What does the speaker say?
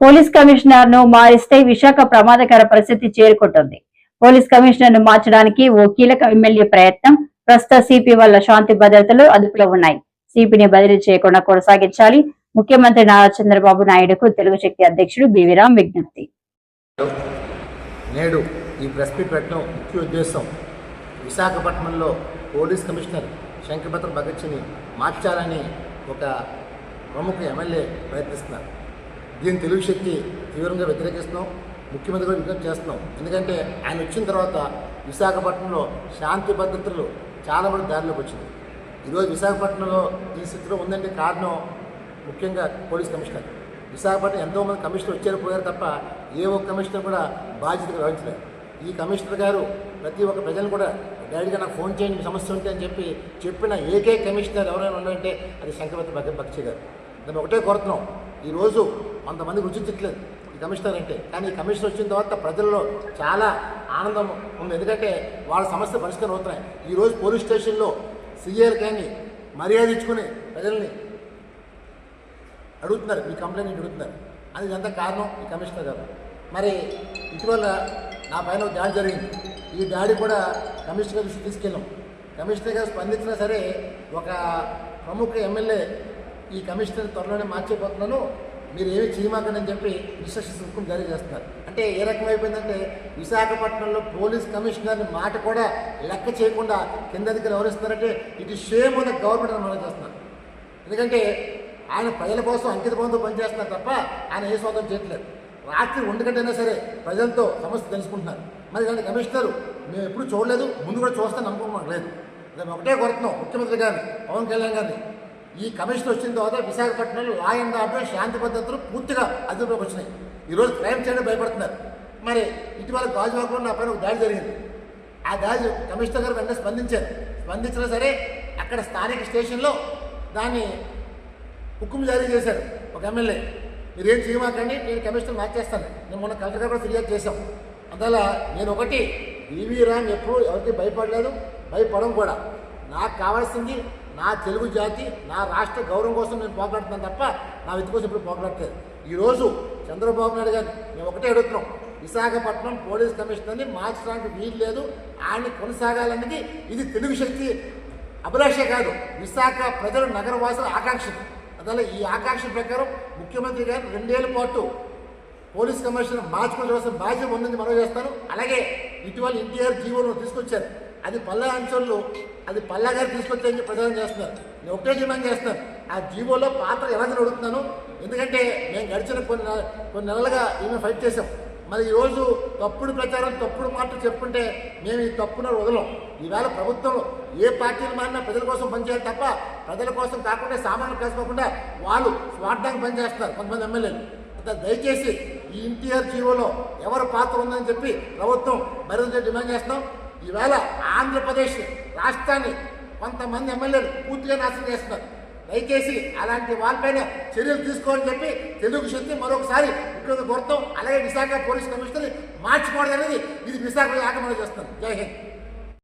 Police కమిషనర్ను మారిస్తే విశాఖ ప్రమాదకర పరిస్థితి చేరుకుంటుంది. పోలీస్ కమిషనర్ను మార్చడానికి ఓ కీలక ఎమ్మెల్యే ప్రయత్నం. ప్రస్తుత సిపి వల్ల శాంతి భద్రతలు అదుపులో ఉన్నాయి. సిపిని బదిలీ చేయకుండా కొనసాగించాలి. ముఖ్యమంత్రి నారా చంద్రబాబు నాయుడుకు తెలుగు శక్తి అధ్యక్షుడు బివిరామ్ విజ్ఞప్తి. నేడు ఈ ప్రెస్ మీట్ పెట్టడం ముఖ్య ఉద్దేశం. విశాఖపట్నంలో పోలీస్ కమిషనర్ శంకరభద్ర భగత్ని మార్చాలని ఒక ప్రముఖ ఎమ్మెల్యే ప్రయత్నిస్తున్నారు. దీన్ని తెలుగు శక్తి తీవ్రంగా వ్యతిరేకిస్తున్నాం. ముఖ్యమంత్రి కూడా విజ్ఞప్తి చేస్తున్నాం. ఎందుకంటే ఆయన వచ్చిన తర్వాత విశాఖపట్నంలో శాంతి భద్రతలు చాలా మంది దారిలోకి వచ్చింది. ఈరోజు విశాఖపట్నంలో ఈ స్థితిలో ఉందంటే కారణం ముఖ్యంగా పోలీస్ కమిషనర్. విశాఖపట్నం ఎంతోమంది కమిషనర్ వచ్చారు పోయారు తప్ప ఏ ఒక్క కమిషనర్ కూడా బాధ్యతగా వహించలేదు. ఈ కమిషనర్ గారు ప్రతి ఒక్క ప్రజలు కూడా డైరెక్ట్గా నాకు ఫోన్ చేయండి సమస్య ఉంటే అని చెప్పి చెప్పిన ఏకైక కమిషనర్ ఎవరైనా ఉండాలంటే అది శంకరవతి భక్తి గారు. దాన్ని ఒకటే కోరుతున్నాం. ఈరోజు కొంతమంది రుచించట్లేదు ఈ కమిషనర్ అంటే. కానీ ఈ కమిషనర్ వచ్చిన తర్వాత ప్రజల్లో చాలా ఆనందం ఉంది. ఎందుకంటే వాళ్ళ సమస్య పరిష్కారం అవుతున్నాయి. ఈరోజు పోలీస్ స్టేషన్లో సీఏలు కానీ మర్యాద ఇచ్చుకుని ప్రజల్ని అడుగుతున్నారు. మీ కంప్లైంట్ అడుగుతున్నారు. అది ఇదంతా కారణం? ఈ కమిషనర్ గారు. మరి ఇటీవల నా పైన దాడి జరిగింది. ఈ దాడి కూడా కమిషనర్ గారి దృష్టికి తీసుకెళ్ళాం. కమిషనర్ గారు స్పందించినా సరే ఒక ప్రముఖ ఎమ్మెల్యే ఈ కమిషనర్ త్వరలోనే మార్చిపోతున్నాను. మీరు ఏమి చేయమాకండి అని చెప్పి ఇన్స్ట్రక్షన్స్ హుకుం జారీ చేస్తున్నారు. అంటే ఏ రకమైపోయిందంటే విశాఖపట్నంలో పోలీస్ కమిషనర్ మాట కూడా లెక్క చేయకుండా కింద దగ్గర ఎవరిస్తున్నారంటే ఇటు షేమ్ ఉన్న గవర్నమెంట్ అని మనం చేస్తున్నారు ఎందుకంటే ఆయన ప్రజల కోసం అంకిత బంధువు పనిచేస్తున్నారు తప్ప ఆయన ఏ స్వాతం చేయట్లేదు. రాత్రి ఒంటి గంటైనా సరే ప్రజలతో సమస్య తెలుసుకుంటున్నారు. మరి కానీ కమిషనర్ మేము ఎప్పుడు చూడలేదు ముందు కూడా చూస్తాను నమ్మకం మాకు లేదు. మేము ఒకటే కోరుతున్నాం ముఖ్యమంత్రి గారిని పవన్ కళ్యాణ్ గారిని. ఈ కమిషన్ వచ్చిన తర్వాత విశాఖపట్నంలో లా అండ్ ఆర్డర్ శాంతి పద్ధతులు పూర్తిగా అదుపులోకి వచ్చినాయి. ఈరోజు క్రైమ్ చేయడం భయపడుతున్నారు. మరి ఇటీవల గాజువాకలో నా పైన ఒక దాడి జరిగింది. ఆ దాడి కమిషనర్ గారు వెంటనే స్పందించారు. స్పందించినా సరే అక్కడ స్థానిక స్టేషన్లో దాన్ని హుకుం జారీ చేశారు ఒక ఎమ్మెల్యే. మీరేం చేయమాకండి నేను కమిషనర్ మార్చేస్తాను నేను మొన్న కలెక్టర్ గారు కూడా ఫిర్యాదు చేశాం. అందువల్ల నేను ఒకటి ఈవీ రామ్ ఎప్పుడు ఎవరికి భయపడలేదు భయపడం కూడా. నాకు కావాల్సింది నా తెలుగు జాతి నా రాష్ట్ర గౌరవం కోసం నేను పోరాడుతున్నాను తప్ప నా వ్యక్తి కోసం ఇప్పుడు పోరాడట్లేదు. ఈరోజు చంద్రబాబు నాయుడు గారు మేము ఒకటే అడుగుతున్నాం. విశాఖపట్నం పోలీస్ కమిషనర్ని మార్చడానికి వీలు లేదు. ఆయన్ని కొనసాగాలన్నది ఇది తెలుగు శక్తి అభిలాషే కాదు. విశాఖ ప్రజలు నగరవాసుల ఆకాంక్ష. అందువల్ల ఈ ఆకాంక్ష ప్రకారం ముఖ్యమంత్రి గారు రెండేళ్ళ పాటు పోలీస్ కమిషనర్ మార్చుకుని బాధ్యత ఉందని మనం చేస్తాను అలాగే ఇటీవల ఎన్టీఆర్ జీవోను తీసుకొచ్చారు. అది పల్లా అంచోళ్ళు అది పల్లా గారు ప్రచారం చేస్తున్నారు. నేను ఒకటే డిమాండ్ చేస్తాను ఆ జీవోలో పాత్ర ఎలా అడుగుతున్నాను ఎందుకంటే మేము గడిచిన కొన్ని కొన్ని నెలలుగా ఈమె ఫైట్ చేసాం మరి ఈరోజు తప్పుడు ప్రచారం తప్పుడు మాటలు చెప్పుంటే మేము ఈ తప్పున వదలం. ఈవేళ ప్రభుత్వం ఏ పార్టీలు మారినా ప్రజల కోసం పనిచేయాలి తప్ప ప్రజల కోసం కాకుండా సామాన్యులు కాసుకోకుండా వాళ్ళు స్వార్థానికి పనిచేస్తారు కొంతమంది ఎమ్మెల్యేలు. దయచేసి ఈ ఎన్టీఆర్ జీవోలో ఎవరి పాత్ర ఉందని చెప్పి ప్రభుత్వం మరింత డిమాండ్ చేస్తాం ఈవేళ ఆంధ్రప్రదేశ్ రాష్ట్రాన్ని కొంతమంది ఎమ్మెల్యేలు పూర్తిగా నాశనం చేస్తున్నారు. దయచేసి అలాంటి వాళ్ళపైన చర్యలు తీసుకోవాలని చెప్పి తెలుగు శక్తి మరొకసారి ఇక్కడ గుర్తం అలాగే విశాఖ పోలీస్ కమిషనర్ మార్చుకోవడం అనేది ఇది విశాఖ ఆగమనం చేస్తాం జై హింద్.